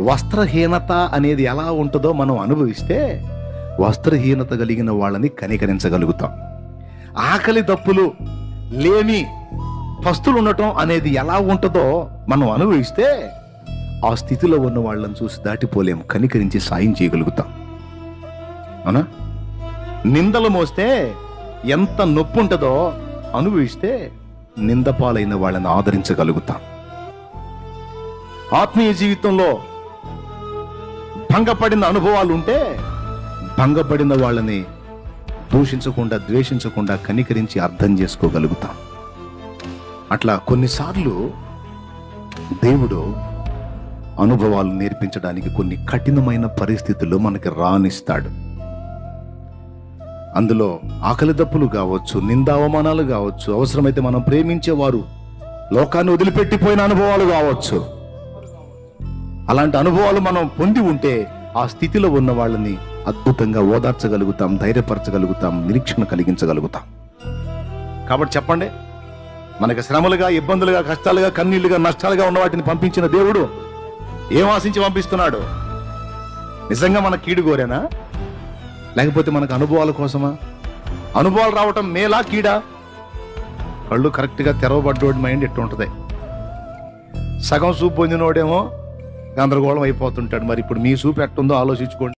వస్త్రహీనత అనేది ఎలా ఉంటుందో మనం అనుభవిస్తే వస్త్రహీనత కలిగిన వాళ్ళని కనికరించగలుగుతాం. ఆకలి దప్పులు లేని పస్తులు ఉండటం అనేది ఎలా ఉంటుందో మనం అనుభవిస్తే ఆ స్థితిలో ఉన్న వాళ్ళని చూసి దాటిపోలేం కనికరించి సాయం చేయగలుగుతాం. అవునా? నిందలు మోస్తే ఎంత నొప్పి ఉంటుందో అనుభవిస్తే నిందపాలైన వాళ్ళని ఆదరించగలుగుతాం. ఆత్మీయ జీవితంలో భంగపడిన అనుభవాలు ఉంటే భంగపడిన వాళ్ళని దూషించకుండా ద్వేషించకుండా కనికరించి అర్థం చేసుకోగలుగుతాం. అట్లా కొన్నిసార్లు దేవుడు అనుభవాలు నేర్పించడానికి కొన్ని కఠినమైన పరిస్థితులు మనకి రానిస్తాడు. అందులో ఆకలి దప్పులు కావచ్చు నిందావమానాలు కావచ్చు అవసరమైతే మనం ప్రేమించేవారు లోకాన్ని వదిలిపెట్టిపోయిన అనుభవాలు కావచ్చు. అలాంటి అనుభవాలు మనం పొంది ఉంటే ఆ స్థితిలో ఉన్న వాళ్ళని అద్భుతంగా ఓదార్చగలుగుతాం ధైర్యపరచగలుగుతాం నిరీక్షణ కలిగించగలుగుతాం. కాబట్టి చెప్పండి మనకి శ్రమలుగా ఇబ్బందులుగా కష్టాలుగా కన్నీళ్ళుగా నష్టాలుగా ఉన్న వాటిని పంపించిన దేవుడు ఏం ఆశించి పంపిస్తున్నాడు? నిజంగా మన కీడు కోరేనా లేకపోతే మనకు అనుభవాల కోసమా? అనుభవాలు రావటం మేలా కీడా? కళ్ళు కరెక్ట్గా తెరవబడ్డోడి మైండ్ ఎట్టు ఉంటుంది సగం చూపు పొందినోడేమో గందరగోళం అయిపోతుంటాడు. మరి ఇప్పుడు మీ సూప్ ఎట్టుందో ఆలోచించుకోండి.